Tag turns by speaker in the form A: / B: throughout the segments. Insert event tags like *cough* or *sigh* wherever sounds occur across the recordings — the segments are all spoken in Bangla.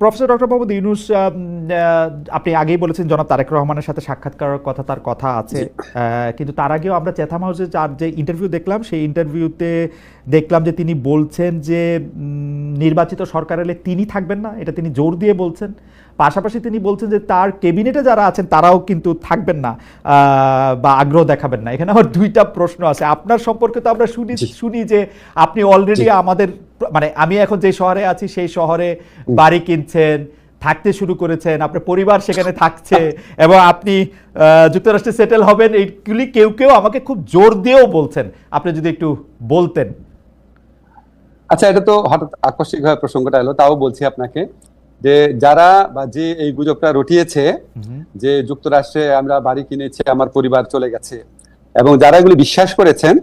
A: প্রফেসর ডক্টর মোহাম্মদ ইউনুস আপনি আগেই বলেছেন জনাব তারেক রহমানের সাথে সাক্ষাৎ করার কথা তার কথা আছে। কিন্তু তার আগেও আমরা চেথাম হাউসে যার যে ইন্টারভিউ দেখলাম সেই ইন্টারভিউতে দেখলাম যে তিনি বলছেন যে নির্বাচিত সরকার এলে তিনি থাকবেন না এটা তিনি জোর দিয়ে বলছেন। পাশাপাশি তিনি বলছেন যে তার ক্যাবিনেটে যারা আছেন তারাও কিন্তু থাকবেন না বা আগ্রহ দেখাবেন না। এখানে আমার দুইটা প্রশ্ন আছে। আপনার সম্পর্কে তো আমরা শুনি শুনি যে আপনি অলরেডি আমাদের মানে আমি এখন যে শহরে আছি সেই শহরে বাড়ি কিনছেন থাকতে শুরু করেছেন আপনার পরিবার সেখানে থাকছে এবং আপনি যুক্তরাষ্ট্রে সেটেল হবেন এইগুলি কেউ কেউ আমাকে খুব জোর দিয়েও বলছেন। আপনি যদি একটু বলতেন।
B: আচ্ছা এটা তো হঠাৎ আকস্মিক ভাবে প্রসঙ্গটা এলো তাও বলছি আপনাকে। যে যারা বা যে এই গুজবটা রটিয়েছে যে যুক্তরাষ্ট্রে আমরা বাড়ি কিনেছি আমার পরিবার চলে গেছে এবং যারা এগুলি বিশ্বাস করেছেন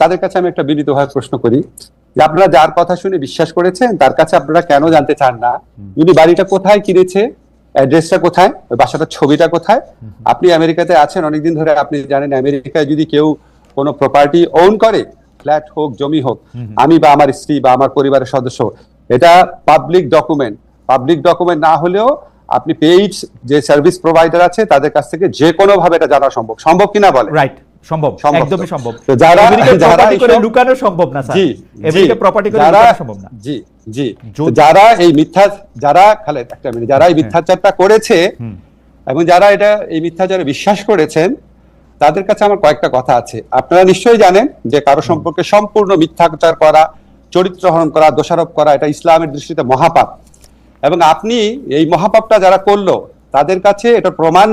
B: তাদের কাছে আমি একটা বিনীতভাবে প্রশ্ন করি। যে আপনারা যার কথা শুনে বিশ্বাস করেছেন তার কাছে আপনারা কেন জানতে চান না? যদি বাড়িটা কোথায় কিনেছে? অ্যাড্রেসটা কোথায়? ওই বাসাটার ছবিটা কোথায়? আপনি আমেরিকাতে আছেন অনেকদিন ধরে আপনি জানেন আমেরিকায় যদি কেউ কোনো প্রপার্টি ওন করে ফ্ল্যাট হোক জমি হোক আমি বা আমার স্ত্রী বা আমার পরিবারের সদস্য এটা পাবলিক ডকুমেন্ট পাবলিক ডকুমেন্ট না হলেও আপনি পেইড যে সার্ভিস প্রোভাইডার আছে তাদের কাছ থেকে যে কোনো ভাবে এটা জানা সম্ভব। সম্ভব কিনা বলে
A: রাইট সম্ভব। একদমই সম্ভব।
B: যারা- যারা
A: করে লুকানো সম্ভব না স্যার।
B: জি
A: প্রপার্টি করে লুকানো সম্ভব না।
B: জি জি। যারা এই মিথ্যা যারা খালেদ একটা মিনিট যারা এই মিথ্যাচারটা করেছে এবং যারা এটা এই মিথ্যাচারে বিশ্বাস করেছেন তাদের কাছে আমার কয়েকটা কথা আছে। আপনারা নিশ্চয়ই জানেন যে কারও সম্পর্কে সম্পূর্ণ মিথ্যাচার করা চরিত্র হরণ করা দোষারোপ করা এটা ইসলামের দৃষ্টিতে মহাপাপ। এবং আপনি এই মহাপাপটা যারা করল তাদের কাছে এটা প্রমাণ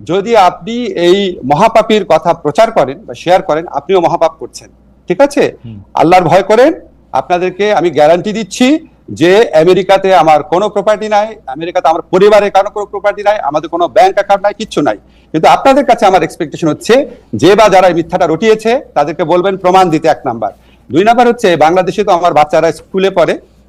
B: যদি আপনি এই মহাপাপীর কথা প্রচার করেন বা শেয়ার করেন আপনিও মহাপাপ করছেন। ঠিক আছে? আল্লাহর ভয় করেন। আপনাদেরকে আমি গ্যারান্টি দিচ্ছি যে আমেরিকাতে আমার কোনো প্রপার্টি নাই আমেরিকাতে আমার পরিবারে কারও কোনো প্রপার্টি নাই আমাদের কোনো ব্যাংক অ্যাকাউন্ট নাই কিচ্ছু নাই। কিন্তু আপনাদের কাছে আমার এক্সপেকটেশন হচ্ছে যে বা যারা এই মিথ্যাটা রটিয়েছে তাদেরকে বলবেন প্রমাণ দিতে এক নাম্বার। দুই নাম্বার হচ্ছে বাংলাদেশে তো আমার বাচ্চারা স্কুলে পড়ে।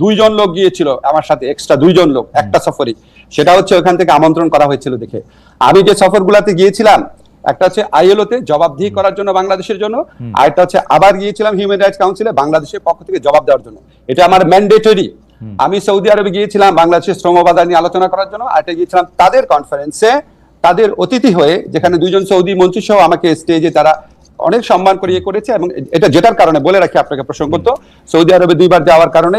B: দুইজন লোক গিয়েছিল আমার সাথে এক্সট্রা দুইজন লোক একটা সফরই। সেটা হচ্ছে ওখান থেকে আমন্ত্রণ করা হয়েছিল দেখে। আমি যে সফরগুলোতে গিয়েছিলাম একটা হচ্ছে আইএলওতে জবাবদিহি করার জন্য বাংলাদেশের জন্য আর একটা হচ্ছে আবার গিয়েছিলাম হিউম্যান রাইটস কাউন্সিলে বাংলাদেশের পক্ষ থেকে জবাব দেওয়ার জন্য। এটা আমার ম্যান্ডেটরি আমি সৌদি আরবে গিয়েছিলাম বাংলাদেশের শ্রম বাজার নিয়ে আলোচনা করার জন্য আর গিয়েছিলাম তাদের কনফারেন্সে তাদের অতিথি হয়ে যেখানে দুইজন সৌদি মন্ত্রী সহ আমাকে স্টেজে তারা অনেক সম্মান করে ইয়ে করেছে এবং এটা যেটার কারণে বলে রাখি আপনাকে প্রসঙ্গত। সৌদি আরবে দুইবার যাওয়ার কারণে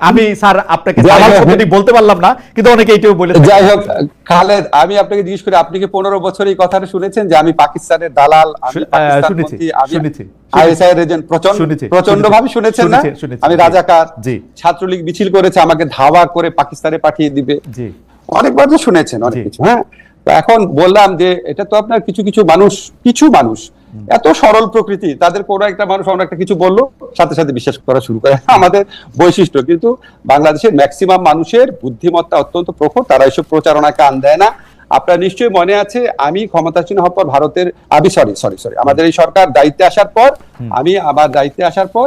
A: আমি স্যার আপনাকে। বলতে পারলাম না কিন্তু অনেকে এটাও বলে
B: যাই হোক খালেদ আমি আপনাকে জিজ্ঞেস করি আপনি কি পনেরো বছর এই কথাটা শুনেছেন যে আমি পাকিস্তানের দালাল আমি
A: শুনেছি, শুনেছি,
B: আইএসআই এর এজেন্ট
A: প্রচণ্ড
B: প্রচণ্ড ভাবে শুনেছেন না আমি। রাজাকার। ছাত্রলীগ মিছিল করেছে আমাকে ধাওয়া করে পাকিস্তানে পাঠিয়ে দিবে
A: জি
B: অনেকবার তো শুনেছেন অনেক কিছু হ্যাঁ তো এখন বললাম যে এটা তো আপনার কিছু কিছু মানুষ কিছু মানুষ এত সরল প্রকৃতি তাদের কোনো একটা মানুষ আমরা একটা কিছু বলল সাথে সাথে বিশ্বাস করা শুরু করে *laughs* আমাদের বৈশিষ্ট্য। কিন্তু বাংলাদেশের ম্যাক্সিমাম মানুষের বুদ্ধিমত্তা অত্যন্ত প্রখর তারা এসব প্রচারণা কান দেয় না। আপনার নিশ্চয়ই মনে আছে আমি ক্ষমতাসীন হওয়ার পর ভারতের আমি সরি সরি সরি আমাদের এই সরকার দায়িত্বে আসার পর আমি আমার দায়িত্বে আসার পর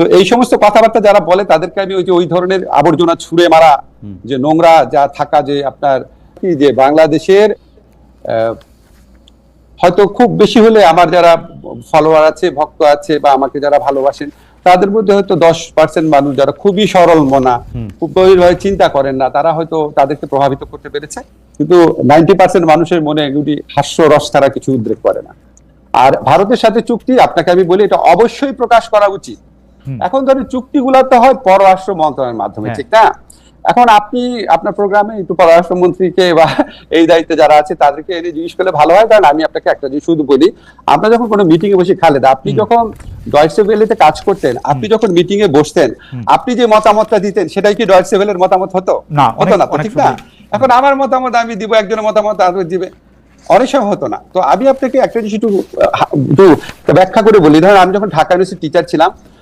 B: তো এই সমস্ত কথাবার্তা যারা বলে তাদেরকে আমি ওই যে ওই ধরনের আবর্জনা ছুঁড়ে মারা যে নোংরা যা থাকা যে আপনার কি যে বাংলাদেশের হয়তো খুব বেশি হলে আমার যারা ফলোয়ার আছে ভক্ত আছে বা আমাকে যারা ভালোবাসেন তাদের মধ্যে হয়তো দশ পার্সেন্ট মানুষ যারা খুবই সরল মনা খুব গভীরভাবে চিন্তা করেন না তারা হয়তো তাদেরকে প্রভাবিত করতে পেরেছে। কিন্তু নাইনটি পার্সেন্ট মানুষের মনে এগুলি হাস্যরস তারা কিছু উদ্রেক করে না। আর ভারতের সাথে চুক্তি আপনাকে আমি বলি এটা অবশ্যই প্রকাশ করা উচিত। এখন ধরেন চুক্তিগুলো তো হয় পররাষ্ট্র মন্ত্রণালয়ের মাধ্যমে
A: হ্যাঁ।
B: ঠিক না? এখন আপনি আপনার প্রোগ্রামে একটু পররাষ্ট্রমন্ত্রীকে বা এই দায়িত্বে যারা আছে তাদেরকে এনে জিজ্ঞেস করলে ভালো হয়। কারণ আমি আপনাকে একটা জিনিস শুধু বলি আমরা যখন কোনো মিটিং এ বসে খালেদা আপনি যখন ডয়েটসে ভেলেতে কাজ করতেন আপনি যখন মিটিং এ বসতেন আপনি যে মতামতটা দিতেন সেটাই কি ডয়েটসে ভেলের মতামত হতো?
A: না,
B: হতো না ঠিক না? এখন আমার মতামত আমি দিব একজনের মতামত আরও দিবে। অনেক সময় হতো না। তো আমি আপনাকে একটা জিনিস একটু একটু ব্যাখ্যা করে বলি। ধরেন আমি যখন ঢাকা ইউনিভার্সিটি টিচার ছিলাম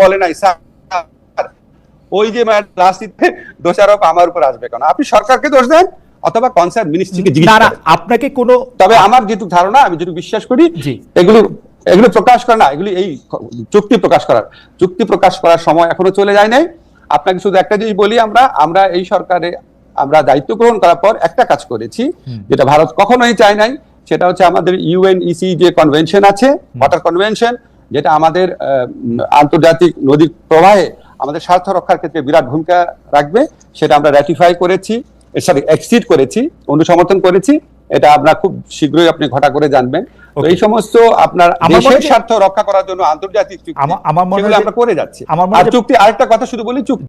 B: বলে নাই স্যার। ওই যে রাজনীতিতে দোষারোপ আমার উপর আসবে কেন? আপনি সরকারকে দোষ দেন অথবা কনসার্ন মিনিস্ট্রিকে জিজ্ঞেস
A: আপনাকে কোনো
B: তবে আমার যেটুকু ধারণা আমি যেটুকু বিশ্বাস করি এগুলো এগুলো প্রকাশ করা না এগুলি এই চুক্তি প্রকাশ করার। চুক্তি প্রকাশ করার সময় এখনও চলে যায় নাই। আপনাকে শুধু একটা জিনিস বলি আমরা আমরা এই সরকারে আমরা দায়িত্ব গ্রহণ করার পর একটা কাজ করেছি যেটা ভারত কখনোই চায় নাই সেটা হচ্ছে আমাদের ইউএনইসি যে কনভেনশন আছে ওয়াটার কনভেনশন যেটা আমাদের আন্তর্জাতিক নদীর প্রবাহে আমাদের স্বার্থ রক্ষার ক্ষেত্রে বিরাট ভূমিকা রাখবে সেটা আমরা র্যাটিফাই করেছি সরি এক্সিড করেছি অনুসমর্থন করেছি এটা আপনার খুব শীঘ্রই আপনি ঘটা করে জানবেন। তো এই সমস্ত আপনার
A: আমার
B: দেশের স্বার্থ রক্ষা করার জন্য আন্তর্জাতিক চুক্তি
A: আমার-
B: করে যাচ্ছি।
A: আমার
B: চুক্তি আরেকটা কথা শুধু বলি চুক্তি